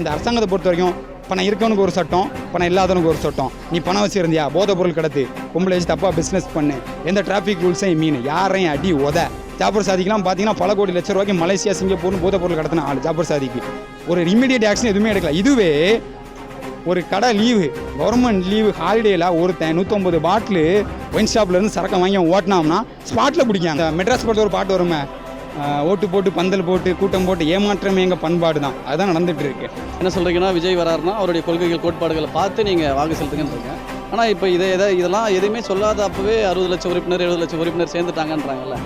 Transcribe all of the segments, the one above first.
இந்த அரசாங்கத்தை பொறுத்த வரைக்கும் பணம் இருக்கவனுக்கு ஒரு சட்டம் பணம் இல்லாதவனுக்கு ஒரு சட்டம். நீ பணம் வச்சுருந்தியா போதை பொருள் கிடத்து பொம்பளை வச்சு தப்பாக பிஸ்னஸ் பண்ணு. எந்த டிராஃபிக் ரூல்ஸையும் மீன். யாரையும் அடி உத. ஜாபர் சாதிக்கெலாம் பார்த்தீங்கன்னா பல கோடி லட்ச ரூபாய்க்கு மலேசியா சிங்கப்பூர்னு போதை பொருள் கடத்தின ஆள் ஜாபர் சாதிக்கு. ஒரு இமிடியேட் ஆக்ஷன் எதுவுமே எடுக்கல. இதுவே ஒரு கடை லீவு கவர்மெண்ட் லீவு ஹாலிடேயில் ஒருத்தன் நூற்றம்பது பாட்டிலு ஒயின் ஷாப்லேருந்து சரக்கம் வாங்கி அவன் ஓட்டினாம்னா ஸ்பாட்டில் பிடிக்கும் அந்த மெட்ராஸ் படத்தில் ஒரு பாட்டு வருமே ஓட்டு போட்டு பந்தல் போட்டு கூட்டம் போட்டு ஏமாற்றமே எங்கள் பண்பாடு தான். அதுதான் நடந்துட்டு இருக்கு. என்ன சொல்கிறீங்கன்னா விஜய் வராருன்னா அவருடைய கொள்கைகள் கோட்பாடுகளை பார்த்து நீங்கள் வாக்கு செலுத்துங்கன்றீங்க ஆனால் இப்போ இதை எதை இதெல்லாம் எதுவுமே சொல்லாத அப்பவே அறுபது லட்சம் உறுப்பினர் எழுபது லட்சம் உறுப்பினர் சேர்ந்துட்டாங்கன்றாங்கல்ல.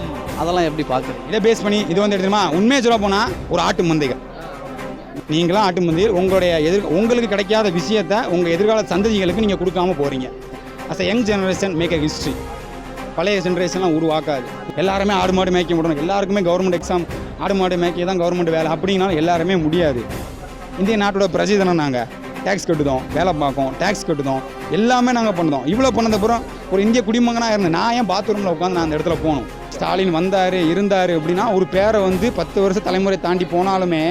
அதெல்லாம் எப்படி பார்க்குறீங்க? இதை பேஸ் பண்ணி இது வந்து எடுத்துமா உண்மையை சொல்ல போனால் ஒரு ஆட்டு மந்தைகள். நீங்களாம் ஆட்டு மந்தையில் உங்களுடைய எதிர் உங்களுக்கு கிடைக்காத விஷயத்தை உங்கள் எதிர்கால சந்ததிகளுக்கு நீங்கள் கொடுக்காம போகிறீங்க as a young generation make a history பழைய ஜென்ரேஷன்லாம் உருவாக்காது. எல்லாருமே ஆடு மாடு மேய்க்க விடணும் எல்லாருக்குமே கவர்மெண்ட் எக்ஸாம் ஆடு மாடு மேய்க்க தான் கவர்மெண்ட் வேலை. அப்படின்னாலும் எல்லாருமே முடியாது. இந்திய நாட்டோட பிரஜை தானே நாங்கள் டேக்ஸ் கட்டுதோம் வேலை பார்க்கோம் டேக்ஸ் கட்டுதோம். எல்லாமே நாங்கள் பண்ணுதோம். இவ்வளோ பண்ணதப்புறம் ஒரு இந்திய குடிமகனாக இருந்தேன் நான் ஏன் பாத்ரூமில் உட்காந்து நான் அந்த இடத்துல போகணும்? ஸ்டாலின் வந்தார் இருந்தார் அப்படின்னா ஒரு பேரை வந்து பத்து வருஷம் தலைமுறை தாண்டி போனாலுமே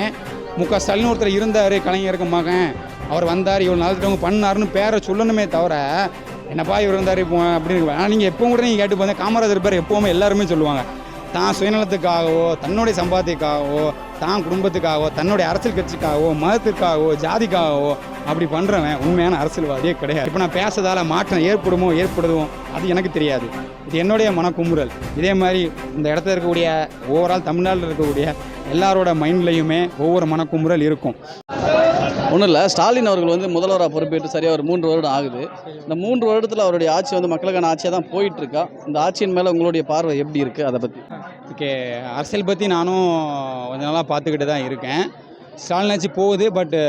முக ஸ்டாலின் ஒருத்தர் இருந்தார் கலைஞருக்கு மகன். அவர் வந்தார் இவ்வளோ நாள் பண்ணாருன்னு பேரை சொல்லணுமே தவிர என்னப்பா இவர் இருந்தார் இப்போ அப்படின்னு ஆனால் நீங்கள் எப்போ கூட நீங்கள் கேட்டு பார்த்தா காமராஜர் பேர் எப்போவுமே எல்லாருமே சொல்லுவாங்க. தான் சுயநலத்துக்காகவோ தன்னுடைய சம்பாத்தியக்காகவோ தான் குடும்பத்துக்காகவோ தன்னுடைய அரசியல் கட்சிக்காகவோ மதத்துக்காகவோ ஜாதிக்காகவோ அப்படி பண்ணுறவன் உண்மையான அரசியல்வாதியே கிடையாது. இப்போ நான் பேசுறதால மாற்றம் ஏற்படுமோ ஏற்படுதோ அது எனக்கு தெரியாது. இது என்னுடைய மனக்குமுறல். இதே மாதிரி இந்த இடத்துல இருக்கக்கூடிய ஓவரால் தமிழ்நாட்டில் இருக்கக்கூடிய எல்லாரோட மைண்ட்லேயுமே ஒவ்வொரு மனக்குமுறல் இருக்கும். ஒன்றும் இல்லை. ஸ்டாலின் அவர்கள் வந்து முதல்வராக பொறுப்பேற்று சரியாக ஒரு மூன்று வருடம் ஆகுது. இந்த மூன்று வருடத்தில் அவருடைய ஆட்சி வந்து மக்களுக்கான ஆட்சியாக தான் போயிட்டுருக்கா இந்த ஆட்சியின் மேலே உங்களுடைய பார்வை எப்படி இருக்குது அதை பற்றி ஓகே அரசியல் பற்றி நானும் கொஞ்ச நாளாக பார்த்துக்கிட்டு தான் இருக்கேன். ஸ்டாலின் ஆட்சி போகுது பட்டு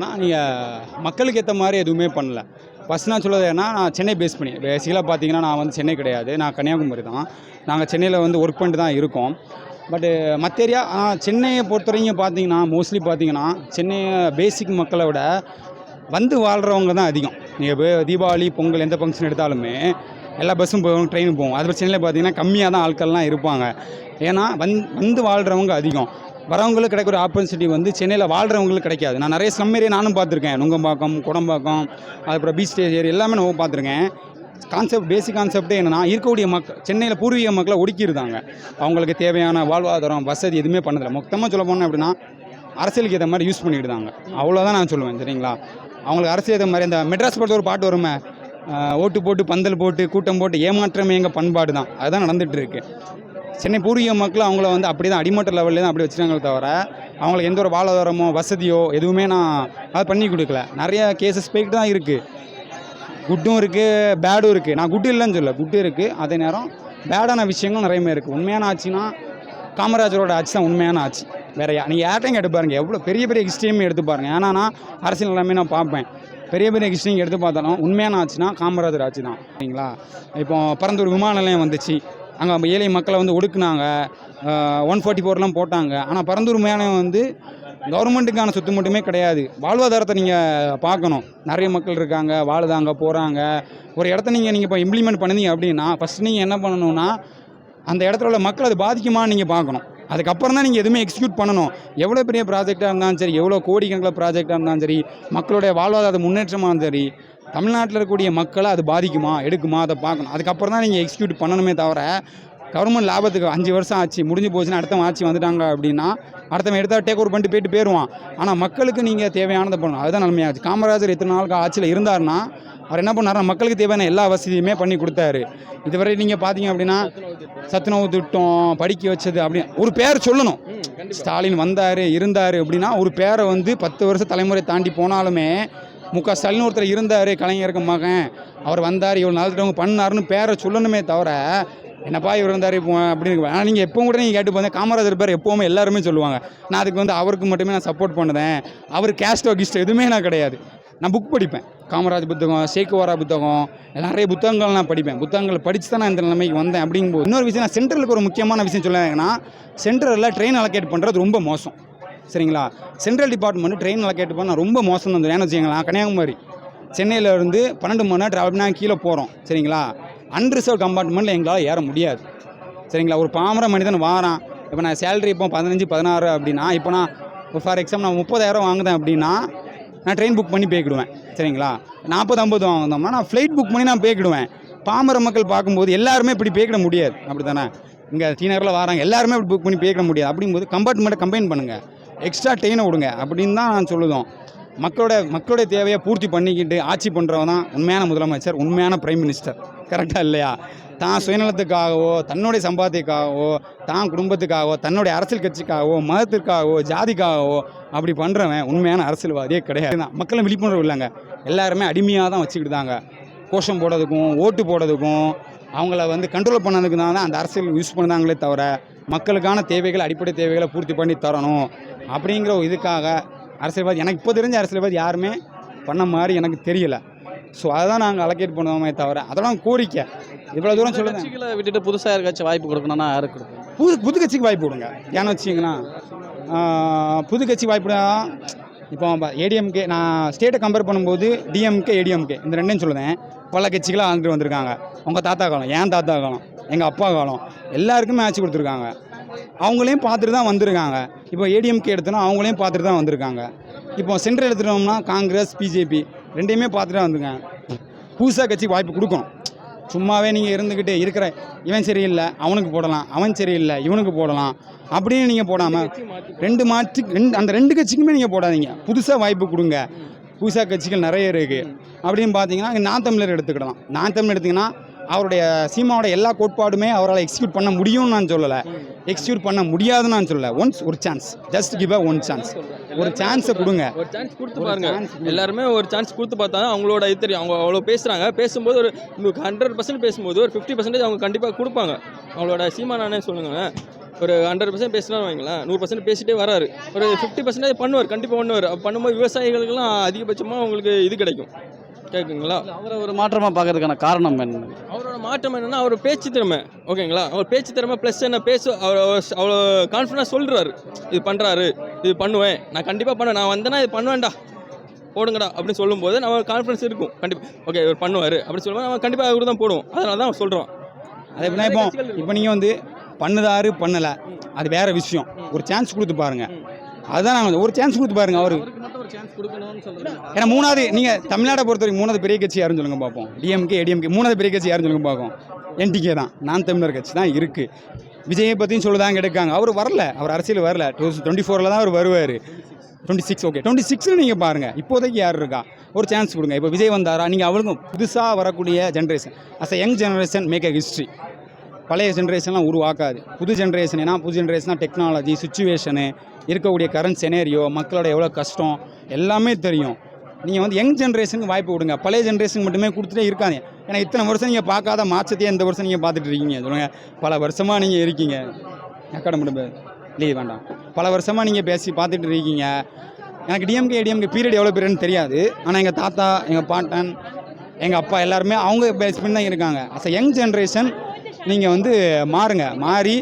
நான் நீங்கள் மக்களுக்கு ஏற்ற மாதிரி எதுவுமே பண்ணல. ஃபஸ்ட் நான் சொல்லுறது ஏன்னா நான் சென்னை பேஸ் பண்ணி பேசிக்கலாக பார்த்தீங்கன்னா நான் வந்து சென்னை கிடையாது. நான் கன்னியாகுமரி தான். நாங்கள் சென்னையில் வந்து ஒர்க் பண்ணிட்டு தான் இருக்கோம். பட்டு மற்ற ஏரியா சென்னையை பொறுத்த வரைக்கும் பார்த்தீங்கன்னா மோஸ்ட்லி பார்த்தீங்கன்னா சென்னையை பேசிக் மக்களை விட வந்து வாழ்கிறவங்க தான் அதிகம். நீங்கள் இப்போ தீபாவளி பொங்கல் எந்த ஃபங்க்ஷன் எடுத்தாலுமே எல்லா பஸ்ஸும் போவோம் ட்ரெயினும் போவோம் அது சென்னையில் பார்த்தீங்கன்னா கம்மியாக தான் ஆட்கள்லாம் இருப்பாங்க. ஏன்னா வந் வந்து வாழ்கிறவங்க அதிகம். வரவங்களுக்கு கிடைக்கிற ஆப்பர்ச்சுனிட்டி வந்து சென்னையில் வாழ்கிறவங்களுக்கு கிடைக்காது. நான் நிறைய ஸ்லம் ஏரியா நானும் பார்த்துருக்கேன். நுங்கம்பாக்கம் குடம்பாக்கம் அதுக்கப்புறம் பீச் ஸ்டேஜ் ஏரியா எல்லாமே நான் பார்த்துருக்கேன். கான்செப்ட் பேசிக் கான்செப்டே என்னென்னா இருக்கக்கூடிய மக்கள் சென்னையில் பூர்வீக மக்களை ஒடுக்கியிருந்தாங்க அவங்களுக்கு தேவையான வாழ்வாதாரம் வசதி எதுவுமே பண்ணதில்லை. மொத்தமாக சொல்ல போனால் அப்படின்னா அரசியலுக்கு ஏற்ற மாதிரி யூஸ் பண்ணிக்கிட்டாங்க. அவ்வளோதான் நான் சொல்லுவேன் சரிங்களா? அவங்களுக்கு அரசியல் ஏற்ற மாதிரி இந்த மெட்ராஸ் படத்தில் ஒரு பாட்டு வருமே ஓட்டு போட்டு பந்தல் போட்டு கூட்டம் போட்டு ஏமாற்றமே எங்கள் பண்பாடு தான். அதுதான் நடந்துகிட்டு இருக்கு. சென்னை பூர்வீக மக்கள் அவங்கள வந்து அப்படி தான் அடிமட்ட லெவலில் தான் அப்படி வச்சுருக்காங்களே தவிர அவங்களுக்கு எந்த ஒரு வாழ்வாதாரமோ வசதியோ எதுவுமே நான் அதை பண்ணி கொடுக்கல. நிறைய கேசஸ் போய்கிட்டு தான் இருக்குது குட்டும் இருக்குது பேடும் இருக்குது நான் குட்டு இல்லைன்னு சொல்ல குட்டு இருக்குது அதே நேரம் பேடான விஷயங்களும் நிறையமே இருக்குது உண்மையான ஆச்சுன்னா காமராஜரோட ஆட்சி தான் உண்மையான ஆட்சி. வேற யா நீங்கள் யார்ட்டையும் கேட்டு பாருங்கள் எவ்வளோ பெரிய பெரிய ஹிஸ்ட்ரியுமே எடுத்து பாருங்கள் ஏன்னா நான் அரசியல் எல்லாமே நான் பார்ப்பேன். பெரிய பெரிய ஹிஸ்ட்ரிங்க எடுத்து பார்த்தாலும் உண்மையான ஆட்சினா காமராஜர் ஆட்சி தான். சரிங்களா? இப்போ பரந்தூர் விமான நிலையம் வந்துச்சு. அங்கே ஏழை மக்களை வந்து ஒடுக்குனாங்க. ஒன் ஃபார்ட்டி ஃபோர்லாம் போட்டாங்க. ஆனால் பரந்தூர் மேலே வந்து கவர்மெண்ட்டுக்கான சொத்து மட்டுமே கிடையாது. வாழ்வாதாரத்தை நீங்கள் பார்க்கணும். நிறைய மக்கள் இருக்காங்க வாழுதாங்க போகிறாங்க ஒரு இடத்த நீங்கள் நீங்கள் இப்போ இம்ப்ளிமெண்ட் பண்ணுனீங்க அப்படின்னா ஃபஸ்ட் நீங்கள் என்ன பண்ணணும்னா அந்த இடத்துல உள்ள மக்கள் அது பாதிக்குமான்னு நீங்கள் பார்க்கணும். அதுக்கப்புறம் தான் நீங்கள் எதுவுமே எக்ஸிக்யூட் பண்ணணும். எவ்வளோ பெரிய ப்ராஜெக்டாக இருந்தாலும் சரி எவ்வளோ கோடிக்கணக்கில் ப்ராஜெக்டாக இருந்தாலும் சரி மக்களுடைய வாழ்வாதார முன்னேற்றமாக இருந்தாலும் சரி தமிழ்நாட்டில் இருக்கக்கூடிய மக்களை அது பாதிக்குமா எடுக்குமா அதை பார்க்கணும். அதுக்கப்புறம் தான் நீங்கள் எக்ஸிக்யூட் பண்ணணுமே தவிர கவர்மெண்ட் லாபத்துக்கு அஞ்சு வருஷம் ஆச்சு முடிஞ்சு போச்சுன்னா அடுத்தவன் ஆட்சி வந்துட்டாங்க அப்படின்னா அடுத்தவன் எடுத்தால் டேக் ஓவர் பண்ணிட்டு போயிட்டு போயிடுவான். ஆனால் மக்களுக்கு நீங்கள் தேவையானதை பண்ணணும். அதுதான் நன்மையாச்சு. காமராஜர் இத்தனை நாளுக்கு ஆட்சியில் இருந்தாருன்னா அவர் என்ன பண்ணாருன்னா மக்களுக்கு தேவையான எல்லா வசதியுமே பண்ணி கொடுத்தாரு. இதுவரை நீங்கள் பார்த்தீங்க அப்படின்னா சத்துணவு திட்டம் படிக்க வச்சது அப்படி ஒரு பேர் சொல்லணும். ஸ்டாலின் வந்தார் இருந்தார் அப்படின்னா ஒரு பேரை வந்து பத்து வருஷம் தலைமுறை தாண்டி போனாலுமே முக ஸ்டாலின் ஒருத்தர் இருந்தார் கலைஞருக்கு மகன். அவர் வந்தார் இவ்வளோ நாள் பண்ணாருன்னு பேரை சொல்லணுமே தவிர என்னப்பா இவர் இருந்தார் இப்போ அப்படின்னு ஆனால் நீங்கள் எப்போ கூட நீங்கள் கேட்டு பார்த்தா காமராஜர் பேர் எப்போவுமே எல்லாருமே சொல்லுவாங்க. நான் அதுக்கு வந்து அவருக்கு மட்டுமே நான் சப்போர்ட் பண்ணுறேன் அவர் கேஸ்டோ கிஸ்டோ எதுவுமே நான் கிடையாது. நான் புக் படிப்பேன். காமராஜ் புத்தகம் சேக்குவாரா புத்தகம் நிறைய புத்தகங்கள் நான் படிப்பேன். புத்தகங்கள் படித்து தான் நான் இந்த நிலைமைக்கு வந்தேன் அப்படிங்கும்போது. இன்னொரு விஷயம் நான் சென்ட்ரலுக்கு ஒரு முக்கியமான விஷயம் சொல்லுவேன்னா சென்ட்ரலில் ட்ரெயின் அலோகேட் பண்ணுறது ரொம்ப மோசம். சரிங்களா? சென்ட்ரல் டிபார்ட்மெண்ட் ட்ரெயின் அலோகேட் பண்ண ரொம்ப மோசம் தான் ஏன்னு வச்சுக்கங்களா கன்னியாகுமரி. சென்னையில் இருந்து பன்னெண்டு மணி நேரம் ட்ராவல் பண்ணி கீழே போகிறோம் சரிங்களா? அன்ரிசர்வ் கம்பார்ட்மெண்ட்டில் எங்களால் ஏற முடியாது. சரிங்களா? ஒரு பாமர மனிதன் வாரான். இப்போ நான் சேலரி இப்போ பதினஞ்சு பதினாறு அப்படின்னா இப்போ நான் ஃபார் எக்ஸாம்பிள் நான் முப்பதாயிரம் வாங்குதேன் அப்படின்னா நான் ட்ரெயின் புக் பண்ணி போய்க்கிடுவேன். சரிங்களா? நாற்பது ஐம்பது வாங்கினோம்னா நான் ஃப்ளைட் புக் பண்ணி நான் போய்க்கிடுவேன். பாமர மக்கள் பார்க்கும்போது எல்லாருமே இப்படி பேக்கிட முடியாது. அப்படி தானே இங்கே சீனரில் வராங்க. எல்லாருமே இப்படி புக் பண்ணி பேக்கிட முடியாது. அப்படிங்கும்போது கம்பார்ட்மெண்ட்டை கம்பைன் பண்ணுங்கள் எக்ஸ்ட்ரா ட்ரெயினை விடுங்க. அப்படின்னு தான் நான் சொல்லுதோம். மக்களோட மக்களுடைய தேவையை பூர்த்தி பண்ணிக்கிட்டு ஆட்சி பண்ணுறவன் தான் உண்மையான முதலமைச்சர் உண்மையான பிரைம் மினிஸ்டர் கரெக்டாக இல்லையா? தான் சுயநலத்துக்காகவோ தன்னுடைய சம்பாத்தியக்காகவோ தான் குடும்பத்துக்காகவோ தன்னுடைய அரசியல் கட்சிக்காகவோ மதத்திற்காகவோ ஜாதிக்காகவோ அப்படி பண்ணுறவன் உண்மையான அரசியல்வாதியே கிடையாது. தான் மக்களும் விழிப்புணர்வு இல்லைங்க. எல்லாருமே அடிமையாக தான் வச்சுக்கிட்டாங்க கோஷம் போடுறதுக்கும் ஓட்டு போடுறதுக்கும் அவங்கள வந்து கண்ட்ரோல் பண்ணதுக்கு தான் அந்த அரசியல் யூஸ் பண்ணுறாங்களே தவிர மக்களுக்கான தேவைகள் அடிப்படை தேவைகளை பூர்த்தி பண்ணி தரணும். அப்படிங்கிற ஒரு இதுக்காக அரசியல்வாதி எனக்கு இப்போ தெரிஞ்ச அரசியல்வாதி யாருமே பண்ண மாதிரி எனக்கு தெரியலை. ஸோ அதை தான் நாங்கள் அலோகேட் பண்ணுவோமே தவிர அதெல்லாம் கோரிக்கை. இவ்வளோ தூரம் சொல்லுங்க. கட்சிகளை விட்டுட்டு புதுசாக யாருக்காச்சும் வாய்ப்பு கொடுக்கணும்னா யாருக்கு கொடுக்கணும் புது புது கட்சிக்கு வாய்ப்பு கொடுங்க. ஏன்னு வச்சிங்கன்னா புது கட்சி வாய்ப்பு இப்போ ஏடிஎம்கே நான் ஸ்டேட்டை கம்பேர் பண்ணும்போது டிஎம்கே ஏடிஎம்கே இந்த ரெண்டையும் சொல்லுதேன். பல கட்சிகளாக ஆண்டுட்டு வந்திருக்காங்க. உங்கள் தாத்தா காலம் ஏன் தாத்தா காலம் எங்கள் அப்பா காலம் எல்லாருக்குமே ஆட்சி கொடுத்துருக்காங்க. அவங்களையும் பார்த்துட்டு தான் வந்திருக்காங்க. இப்போ ஏடிஎம்கே எடுத்தோன்னா அவங்களையும் பார்த்துட்டு தான் வந்திருக்காங்க. இப்போ சென்ட்ரல் எடுத்துட்டோம்னா காங்கிரஸ் பிஜேபி ரெண்டையுமே பார்த்துட்டு வந்துங்க புதுசாக கட்சி வாய்ப்பு கொடுக்கணும் சும்மாவே நீங்கள் இருந்துக்கிட்டு இருக்கிற இவன் சரியில்லை அவனுக்கு போடலாம் அவன் சரியில்லை இவனுக்கு போடலாம் அப்படின்னு நீங்கள் போடாமல் ரெண்டு மாற்றி ரெண்டு அந்த ரெண்டு கட்சிக்குமே நீங்கள் போடாதீங்க. புதுசாக வாய்ப்பு கொடுங்க. புதுசாக கட்சிகள் நிறைய இருக்குது அப்படின்னு பார்த்தீங்கன்னா இங்கே நான் தமிழர் எடுத்துக்கிடலாம். நான் தமிழர் எடுத்திங்கன்னா அவருடைய சீமாவோட எல்லா கோட்பாடுமே அவரால் எக்ஸிக்யூட் பண்ண முடியும்னு நான் சொல்லலை. எக்ஸிக்யூட் பண்ண முடியாதுன்னு சொல்லலை. ஒன்ஸ் ஒரு chance just give a one chance ஒரு சான்ஸை கொடுங்க. ஒரு சான்ஸ் கொடுத்து பாருங்க. எல்லாருமே ஒரு சான்ஸ் கொடுத்து பார்த்தா தான் அவங்களோட இது தெரியும். அவங்க அவ்வளோ பேசுகிறாங்க பேசும்போது ஒரு ஹண்ட்ரட் பர்சன்ட் பேசும்போது ஒரு ஃபிஃப்டி பர்சன்டேஜ் அவங்க கண்டிப்பாக கொடுப்பாங்க. அவங்களோட சீமானானே சொல்லுங்களேன் ஒரு ஹண்ட்ரட் பர்சன்ட் பேசினான்னு வைங்களேன். நூறு பர்சன்ட் பேசிட்டே வராரு. ஒரு ஃபிஃப்டி பர்சன்டேஜ் பண்ணுவார். கண்டிப்பாக பண்ணுவார். பண்ணும்போது விவசாயிகளுக்கெல்லாம் அதிகபட்சமாக அவங்களுக்கு இது கிடைக்கும். கேட்குங்களா அவரை ஒரு மாற்றமாக பார்க்கறதுக்கான காரணம் என்ன? அவரோட மாற்றம் என்னன்னா அவர் பேச்சு திறமை. ஓகேங்களா? அவர் பேச்சு திறமை ப்ளஸ் என்ன பேச அவர் அவ்வளோ கான்ஃபிடன்ஸ் சொல்கிறாரு இது பண்ணுறாரு இது பண்ணுவேன். நான் கண்டிப்பாக பண்ணுவேன். நான் வந்தேன்னா இது பண்ணுவேன்டா. போடுங்கடா அப்படின்னு சொல்லும்போது நம்ம கான்ஃபிடன்ஸ் இருக்கும். கண்டிப்பாக ஓகே இவர் பண்ணுவார். அப்படின்னு சொல்லும்போது நம்ம கண்டிப்பாக அவர் தான் போடுவோம். அதனால தான் சொல்கிறோம் அதே இப்போ இப்போ நீங்கள் வந்து பண்ணுதாரு பண்ணலை. அது வேற விஷயம். ஒரு சான்ஸ் கொடுத்து பாருங்க. அதுதான் நாங்கள் ஒரு சான்ஸ் கொடுத்து பாருங்க அவருக்கு ஒரு சான்ஸ் கொடுக்கணும்னு சொல்கிறேன் ஏன்னா மூணாவது நீங்கள் தமிழ்நாட்டை பொறுத்தவரைக்கும் மூணாவது பெரிய கட்சி யாருன்னு சொல்லுங்க பார்ப்போம். டிஎம்கே ஏடிஎம்கே மூணாவது பெரிய கட்சி யாருன்னு சொல்லுங்க பார்ப்போம். என்டிகே தான். நான் தமிழர் கட்சி தான் இருக்குது விஜயை பற்றியும் சொல்லுதாங்க எடுக்காங்க. அவர் வரல. அவர் அரசியல் வரல. டூ டுவெண்ட்டி ஃபோரில் தான் அவர் வருவார். டுவெண்ட்டி சிக்ஸ் ஓகே டுவெண்ட்டி சிக்ஸில் நீங்கள் பாருங்கள் இப்போதைக்கு யார் இருக்கா? ஒரு சான்ஸ் கொடுங்க. இப்போ விஜய் வந்தாரா? நீங்கள் அவளுக்கும் புதுசாக வரக்கூடிய generation as a young generation make a history பழைய ஜென்ரேஷன்லாம் உருவாக்காது. புது ஜென்ரேஷன் ஏன்னா புது ஜென்ரேஷனாக டெக்னாலஜி சுச்சுவேஷனு இருக்கக்கூடிய கரண்ட் செனேரியோ மக்களோட எவ்வளோ கஷ்டம் எல்லாமே தெரியும். நீங்கள் வந்து யங் ஜென்ரேஷனுக்கு வாய்ப்பு கொடுங்க. பழைய ஜென்ரேஷனுக்கு மட்டுமே கொடுத்துட்டே இருக்காங்க ஏன்னா இத்தனை வருஷம் நீங்கள் பார்க்காத மாற்றத்தையே இந்த வருஷம் நீங்கள் பார்த்துட்டு இருக்கீங்க. சொல்லுங்கள் பல வருஷமாக நீங்கள் இருக்கீங்க. அக்காட முடியாது லீவ் வேண்டாம். பல வருஷமாக நீங்கள் பேசி பார்த்துட்டு இருக்கீங்க. எனக்கு டிஎம்கே டிஎம்கே பீரியட் எவ்வளோ பீரியட்னு தெரியாது. ஆனால் எங்கள் தாத்தா எங்கள் பாட்டன் எங்கள் அப்பா எல்லாருமே அவங்க பேஸ் பண்ணி தான் இருக்காங்க. அஸ் அ யங் ஜென்ரேஷன் நீங்கள் வந்து மாறுங்க. மாறி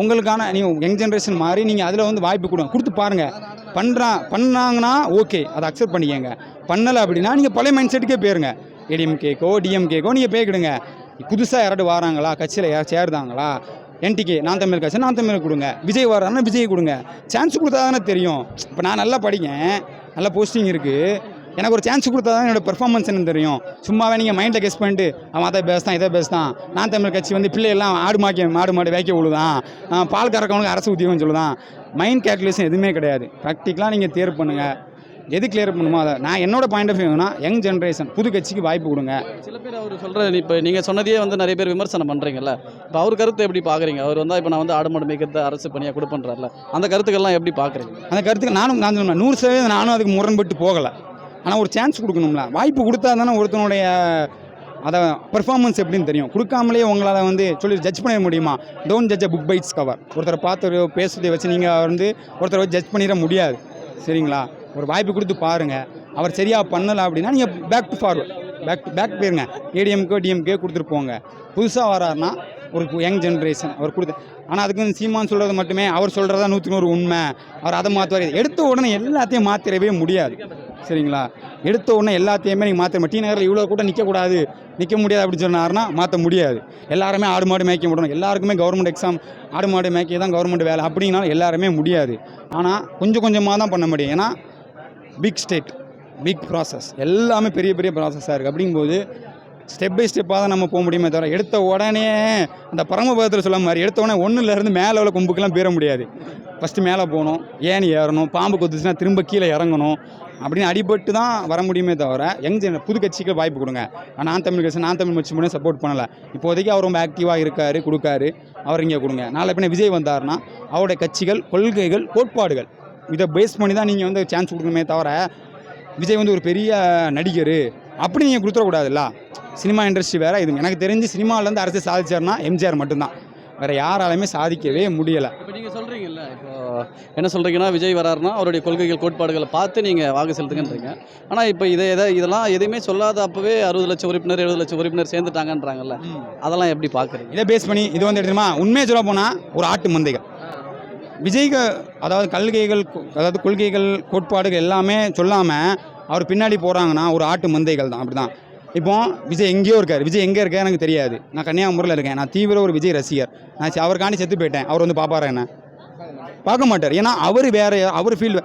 உங்களுக்கான நீங்கள் யங் ஜென்ரேஷன் மாறி நீங்கள் அதில் வந்து வாய்ப்பு கொடுங்க. கொடுத்து பாருங்கள் பண்ணுறா பண்ணாங்கன்னா ஓகே அதை அக்செப்ட் பண்ணிக்கங்க. பண்ணலை அப்படின்னா நீங்கள் பழைய மைண்ட் செட்டுக்கே போயிருங்க ஏடிஎம்கேக்கோ டிஎம்கேக்கோ நீங்கள் போய்க்கிடுங்க. புதுசாக யாராவது வராங்களா? கட்சியில் யாரும் சேர்ந்தாங்களா? என்டிகே நான் தமிழ் கட்சி நான் தமிழ் கொடுங்க. விஜய் வர்றாருன்னா விஜய் கொடுங்க. சான்ஸ் கொடுத்தா தானே தெரியும். இப்போ நான் நல்லா படிக்கேன். நல்ல போஸ்டிங் இருக்குது எனக்கு ஒரு சான்ஸ் கொடுத்தா தான் என்னோட பெர்ஃபார்மன்ஸ் என்னன்னு தெரியும். சும்மாவே நீங்கள் மைண்டில் கெஸ் பண்ணிட்டு அவன் அதை பேசுதான் இதை பேசுதான் நான் தமிழ் கட்சி வந்து பிள்ளையெல்லாம் ஆடு மாக்கி மாடு மாடு வேக்க விழுதான். பால் கறக்கவனுக்கு அரசு உத்தியோகம் சொல்லுதான். மைண்ட் கேல்குலேஷன் எதுவுமே கிடையாது. ப்ராக்டிக்கலாக நீங்கள் தேர்வு பண்ணுங்கள் எது கிளியர் பண்ணுமோ அதை. நான் என்னோட பாயிண்ட் ஆஃப் வியூனா யங் ஜென்ரேஷன் புது கட்சிக்கு வாய்ப்பு கொடுங்க. சில பேர் அவர் சொல்கிற இப்போ நீங்கள் சொன்னதையே வந்து நிறைய பேர் விமர்சனம் பண்ணுறீங்கல்ல இப்போ அவர் கருத்தை எப்படி பார்க்குறீங்க அவர் வந்தால் இப்போ நான் வந்து ஆடு மாடு மேய்க்கிறத அரசு பணியாக கொடுப்பேன்றார்ல அந்த கருத்துக்கள்லாம் எப்படி பார்க்குறீங்க அந்த கருத்துக்கு நானும் நான் சொன்னேன் நூறு சதவீதம் நானும் அதுக்கு முரண்பட்டு போகலை. ஆனால் ஒரு சான்ஸ் கொடுக்கணும்ல. வாய்ப்பு கொடுத்தா தானே ஒருத்தனுடைய அதை பெர்ஃபார்மன்ஸ் எப்படின்னு தெரியும். கொடுக்காமலே உங்களால் வந்து சொல்லி ஜட்ஜ் பண்ண முடியுமா? Don't judge a book by its cover ஒருத்தரை பார்த்து பேசுறதை வச்சு நீங்கள் வந்து ஒருத்தரை வச்சு ஜட்ஜ் பண்ணிட முடியாது. சரிங்களா? ஒரு வாய்ப்பு கொடுத்து பாருங்கள் அவர் சரியாக பண்ணலை அப்படின்னா நீங்கள் back to forward back to back போயிருங்க. ஏடிஎம்கே டிஎம்கே கொடுத்துட்டு போங்க. புதுசாக வராருன்னா ஒரு யங் ஜென்ரேஷன் அவர் கொடுத்து ஆனால் அதுக்கு வந்து சீமான் சொல்கிறது மட்டுமே அவர் சொல்கிறதா நூற்றி நூறு உண்மை. அவர் அதை மாற்றுவார் எடுத்த உடனே எல்லாத்தையும் மாற்றிடவே முடியாது. சரிங்களா? எடுத்த உடனே எல்லாத்தையுமே நீங்கள் மாற்ற டி நகரில் இவ்வளோ கூட்டம் நிற்கக்கூடாது நிற்க முடியாது அப்படின்னு சொன்னார்னா மாற்ற முடியாது. எல்லாருமே ஆடு மாடு மேய்க்க விடணும் எல்லாருக்குமே கவர்மெண்ட் எக்ஸாம் ஆடு மாடு மேய்க்க தான் கவர்மெண்ட் வேலை. அப்படின்னாலும் எல்லாருமே முடியாது. ஆனால் கொஞ்சம் கொஞ்சமாக தான் பண்ண முடியும். ஏன்னா பிக் ஸ்டேட் பிக் ப்ராசஸ் எல்லாமே பெரிய பெரிய ப்ராசஸாக இருக்குது அப்படிங்கும்போது ஸ்டெப் பை ஸ்டெப்பாக தான் நம்ம போக முடியுமே தவிர எடுத்த உடனே அந்த பரமபதத்தில் சொல்ல மாதிரி எடுத்த உடனே ஒன்றுலேருந்து மேலே உள்ள கொம்புக்கெல்லாம் பேர முடியாது. ஃபஸ்ட்டு மேலே போகணும் ஏணி ஏறணும் பாம்பு கொத்துச்சுன்னா திரும்ப கீழே இறங்கணும் அப்படின்னு அடிபட்டு தான் வர முடியுமே தவிர யங் ஜென புது கட்சிக்கு வாய்ப்பு கொடுங்க. நான் தமிழ் கட்சி நான் தமிழ் கட்சி மட்டும் சப்போர்ட் பண்ணலை. இப்போதைக்கு அவர் ரொம்ப ஆக்டிவாக இருக்கார் கொடுக்காரு அவர் இங்கே கொடுங்க. நாளை பின்ன விஜய் வந்தாருன்னா அவருடைய கட்சிகள் கொள்கைகள் கோட்பாடுகள் இதை பேஸ் பண்ணி தான் நீங்கள் வந்து சான்ஸ் கொடுக்கணுமே தவிர விஜய் வந்து ஒரு பெரிய நடிகர். அப்படி நீங்கள் கொடுத்துடக்கூடாதுல்ல சினிமா இண்டஸ்ட்ரி வேறு இது எனக்கு தெரிஞ்சு சினிமாவிலேருந்து அரசு சாதிச்சார்னா எம்ஜிஆர் மட்டும்தான். வேறு யாராலுமே சாதிக்கவே முடியலை. இப்போ நீங்கள் சொல்கிறீங்கல்ல இப்போ என்ன சொல்கிறீங்கன்னா விஜய் வராருன்னா அவருடைய கொள்கைகள் கோட்பாடுகளை பார்த்து நீங்கள் வாக்கு செலுத்துங்கன்றீங்க. ஆனால் இப்போ இதை எதை இதெல்லாம் எதுவுமே சொல்லாத அப்போவே அறுபது லட்சம் உறுப்பினர் எழுபது லட்சம் உறுப்பினர் சேர்ந்துட்டாங்கன்றாங்கல்ல. அதெல்லாம் எப்படி பார்க்குறீங்க? இதை பேஸ் பண்ணி இது வந்து எடுத்துமா உண்மையை சொல்ல போனால் ஒரு ஆட்டு மந்தைகள். விஜய்க்கு அதாவது கொள்கைகள் அதாவது கொள்கைகள் கோட்பாடுகள் எல்லாமே சொல்லாமல் அவர் பின்னாடி போகிறாங்கன்னா ஒரு ஆட்டு மந்தைகள் தான் அப்படி தான் இப்போ விஜய் எங்கேயோ இருக்கார். விஜய் எங்கே இருக்கார் எனக்கு தெரியாது. நான் கன்னியாகுமரியில் இருக்கேன். நான் தீவிர ஒரு விஜய் ரசிகர். நான் அவருக்காண்டி செத்து போயிட்டேன். அவர் வந்து பார்ப்பாரா என்ன? பார்க்க மாட்டார். ஏன்னா அவர் வேறு அவர் ஃபீல்டு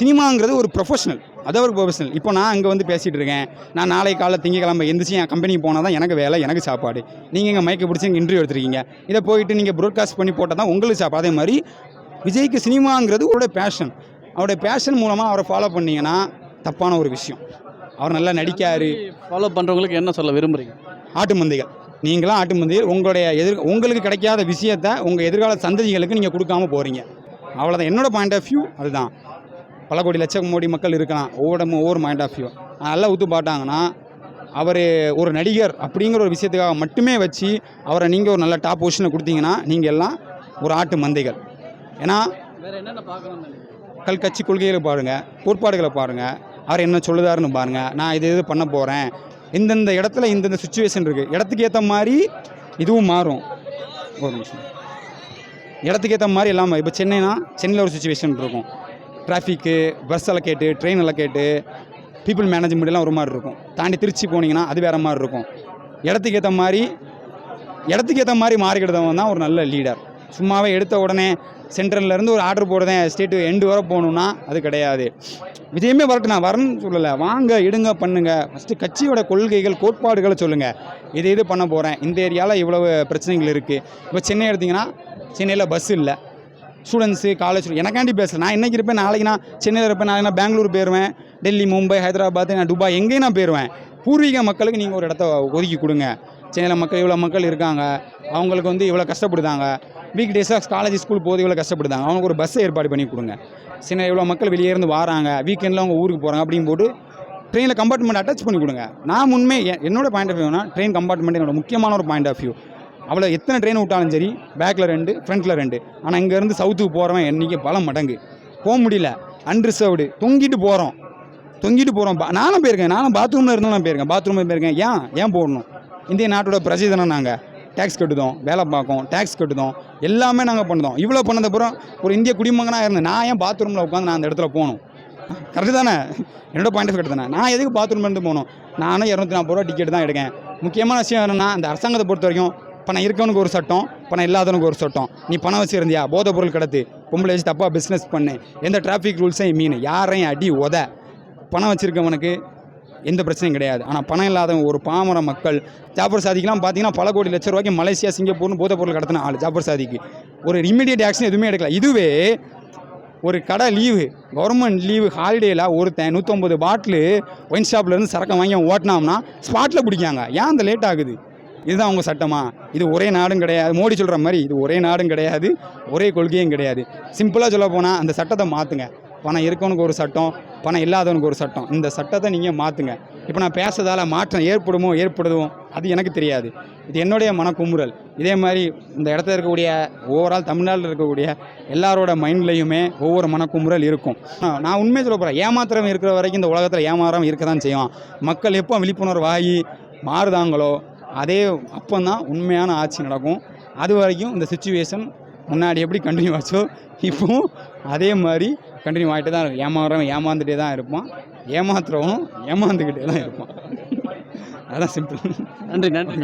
சினிமாங்கிறது ஒரு ப்ரொஃபஷனல் அது ஒரு ப்ரொஃபஷனல் இப்போ நான் அங்கே வந்து பேசிகிட்டு இருக்கேன். நான் நாளை காலை திங்கக்கிழமை எந்திரிச்சு என் கம்பெனிக்கு போனால் தான் எனக்கு வேலை எனக்கு சாப்பாடு. நீங்கள் இங்கே மைக்கை பிடிச்சி இங்கே இன்டர்வியூ எடுத்திருக்கீங்க. இதை போயிட்டு நீங்கள் ப்ரோட்காஸ்ட் பண்ணி போட்டால் தான் உங்களுக்கு சாப்பாடு. அதே மாதிரி விஜய்க்கு சினிமாங்கிறது அவருடைய பேஷன் அவருடைய பேஷன் மூலமாக அவரை ஃபாலோ பண்ணீங்கன்னா தப்பான ஒரு விஷயம். அவர் நல்லா நடிக்காரு. ஃபாலோ பண்ணுறவங்களுக்கு என்ன சொல்ல விரும்புகிறீங்க ஆட்டு மந்தைகள். நீங்களாம் ஆட்டு மந்தைகள் உங்களுடைய எதிர் உங்களுக்கு கிடைக்காத விஷயத்த உங்கள் எதிர்கால சந்ததிகளுக்கு நீங்கள் கொடுக்காம போகிறீங்க அவ்வளோதான் என்னோட பாயிண்ட் ஆஃப் வியூ அதுதான். பல கோடி லட்சம் கோடி மக்கள் இருக்கலாம். ஒவ்வொரு ஒவ்வொரு பாயிண்ட் ஆஃப் வியூ நல்லா ஊத்து பாட்டாங்கன்னா அவர் ஒரு நடிகர் அப்படிங்கிற ஒரு விஷயத்துக்காக மட்டுமே வச்சு அவரை நீங்கள் ஒரு நல்ல டாப் பொசிஷனில் கொடுத்தீங்கன்னா நீங்கள் எல்லாம் ஒரு ஆட்டு மந்தைகள். ஏன்னா வேறு என்னென்ன பார்க்கணும்னு நினைக்கிறீங்க? கல் கட்சி கொள்கைகளை பாருங்கள் கோட்பாடுகளை பாருங்கள் அவர் என்ன சொல்லுதாருன்னு பாருங்கள் நான் இது இது பண்ண போகிறேன் இந்தந்த இடத்துல இந்தந்த சுச்சுவேஷன் இருக்குது இடத்துக்கு ஏற்ற மாதிரி இதுவும் மாறும். ஒரு நிமிஷம். இடத்துக்கு ஏற்ற மாதிரி எல்லாம் இப்போ சென்னைனா சென்னையில் ஒரு சுச்சுவேஷன் இருக்கும். Traffic bus allocate train allocate people management எல்லாம் ஒரு மாதிரி இருக்கும். தாண்டி திருச்சி போனீங்கன்னா அது வேறு மாதிரி இருக்கும். இடத்துக்கு ஏற்ற மாதிரி இடத்துக்கு ஏற்ற மாதிரி மாறிக்கிட்டவன் தான் ஒரு நல்ல லீடர் சும்மாவே எடுத்த உடனே சென்ட்ரல்லேருந்து ஒரு ஆர்டர் போடுறேன் ஸ்டேட்டு எண்டு வர போகணுன்னா அது கிடையாது. விஜயமே வரட்டு நான் வரணும்னு சொல்லலை. வாங்க எடுங்க பண்ணுங்க. ஃபஸ்ட்டு கட்சியோட கொள்கைகள் கோட்பாடுகளை சொல்லுங்கள் இது இது பண்ண போகிறேன் இந்த ஏரியாவில் இவ்வளவு பிரச்சனைகள் இருக்குது இப்போ சென்னை எடுத்திங்கன்னா சென்னையில் பஸ் இல்லை. ஸ்டூடெண்ட்ஸு காலேஜ் எனக்காண்டி பேசல. நான் இன்றைக்கி இருப்பேன் நாளைக்கு நான் சென்னையில் இருப்பேன் நாளைக்கு நான் பெங்களூர் போயிடுவேன் டெல்லி மும்பை ஹைதராபாத் நான் துபாய் எங்கேயும் நான் போயிடுவேன் பூர்வீக மக்களுக்கு நீங்கள் ஒரு இடத்த ஒதுக்கி கொடுங்க. சென்னையில் மக்கள் இவ்வளோ மக்கள் இருக்காங்க. அவங்களுக்கு வந்து இவ்வளோ கஷ்டப்படுதாங்க. வீக் டேஸாக காலேஜ் ஸ்கூல் போது இவ்வளோ கஷ்டப்படுதாங்க அவங்களுக்கு ஒரு பஸ்ஸை ஏற்பாடு பண்ணி கொடுங்க. சின்ன இவ்வளோ மக்கள் வெளியே இருந்து வராங்க வீக்கெண்டில் அவங்க ஊருக்கு போகிறாங்க அப்படின்னு போட்டு ட்ரெயினில் கம்பார்ட்மெண்ட் அட்டாச் பண்ணி கொடுங்க. நான் உண்மை என்னோட பாயிண்ட் ஆஃப் வியூனா ட்ரெயின் கம்பார்ட்மெண்ட் என்னோட முக்கியமான ஒரு பாயிண்ட் ஆஃப் வியூ அவ்வளோ எத்தனை ட்ரெயின் விட்டாலும் சரி பேக்கில் ரெண்டு ஃப்ரண்ட்டில் ரெண்டு. ஆனால் இங்கேருந்து சவுத்துக்கு போகிறவன் என்றைக்கு பல மடங்கு. போக முடியல. அன்ரிசர்வ்டு தொங்கிட்டு போகிறோம் தொங்கிட்டு போகிறோம் நானும் போயிருக்கேன். நானும் பாத்ரூமில் இருந்தாலும் நான் போயிருக்கேன். பாத்ரூமில் போயிருக்கேன். ஏன்? ஏன் போடணும்? இந்திய நாட்டோட பிரஜை தானே நாங்கள் டேக்ஸ் கட்டுதோம் வேலை பார்க்கும் டேக்ஸ் கட்டுதோம் எல்லாமே நாங்கள் பண்ணுதோம். இவ்வளோ பண்ணதுக்கப்புறம் ஒரு இந்திய குடிமகனாக இருந்தேன் நான் ஏன் பாத்ரூமில் உட்காந்து நான் அந்த இடத்துல போகணும்? கரெக்டு தானே? என்னோட பாயிண்ட் ஆஃப் கரெக்ட் தானே? நான் எதுக்கு பாத்ரூம் இருந்து போகணும்? நானும் இரநூத்தி நாற்பது ரூபா டிக்கெட் தான் எடுக்கேன். முக்கியமான விஷயம் என்னன்னா அந்த அரசாங்கத்தை பொறுத்த வரைக்கும் பணம் இருக்கவனுக்கு ஒரு சட்டம் பணம் இல்லாதவனுக்கு ஒரு சட்டம். நீ பணம் வச்சுருந்தியா போதைப் பொருள் கடத்து. பொம்பளை வச்சு தப்பாக பிஸ்னஸ் பண்ணு. எந்த டிராஃபிக் ரூல்ஸையும் மீன். யாரையும் அடி உத. பணம் வச்சுருக்கவனுக்கு எந்த பிரச்சனையும் கிடையாது. ஆனால் பணம் இல்லாதவங்க ஒரு பாமர மக்கள் ஜாபர் சாதிக்கெலாம் பார்த்தீங்கன்னா பல கோடி லட்ச ரூபாய்க்கு மலேசியா சிங்கப்பூர்னு போதைப் பொருள் கடத்தின ஆள் ஜாபர் சாதிக்கு. ஒரு இமீடியட் ஆக்ஷன் எதுவுமே எடுக்கல. இதுவே ஒரு கடை லீவு கவர்மெண்ட் லீவு ஹாலிடேயில் ஒருத்தன் நூற்றம்பது பாட்டிலு ஒயின் ஷாப்லேருந்து சரக்கம் வாங்கி அவன் ஓட்டினாம்னா ஸ்பாட்டில் பிடிக்காங்க. ஏன் அந்த லேட் ஆகுது? இதுதான் அவங்க சட்டமா? இது ஒரே நாடும் கிடையாது. மோடி சொல்கிற மாதிரி இது ஒரே நாடும் கிடையாது. ஒரே கொள்கையும் கிடையாது. சிம்பிளாக சொல்ல போனால் அந்த சட்டத்தை மாற்றுங்க பணம் இருக்கவனுக்கு ஒரு சட்டம் பணம் இல்லாதவனுக்கு ஒரு சட்டம். இந்த சட்டத்தை நீங்கள் மாற்றுங்க இப்போ நான் பேசுறதால மாற்றம் ஏற்படுமோ ஏற்படுதோ அது எனக்கு தெரியாது. இது என்னுடைய மனக்குமுறல். இதே மாதிரி இந்த இடத்துல இருக்கக்கூடிய ஓவரால் தமிழ்நாட்டில் இருக்கக்கூடிய எல்லாரோட மைண்ட்லேயுமே ஒவ்வொரு மனக்குமுறல் இருக்கும். நான் உண்மையை சொல்ல போகிறேன் ஏமாத்திரம் இருக்கிற வரைக்கும் இந்த உலகத்தில் ஏமாறாமல் இருக்க தான் செய்வான். மக்கள் எப்போ விழிப்புணர்வு ஆகி மாறுதாங்களோ அதே அப்போ உண்மையான ஆட்சி நடக்கும். அது வரைக்கும் இந்த சுச்சுவேஷன் முன்னாடி எப்படி கண்டினியூ ஆச்சோ இப்போவும் அதே மாதிரி கண்டினியூ ஆகிட்டு தான் இருக்கும். ஏமாறுறவன் ஏமாந்துட்டே தான் இருப்பான். ஏமாத்துறவனும் ஏமாந்துக்கிட்டே தான் இருப்பான். அதான் சிம்பிள் நன்றி நன்றி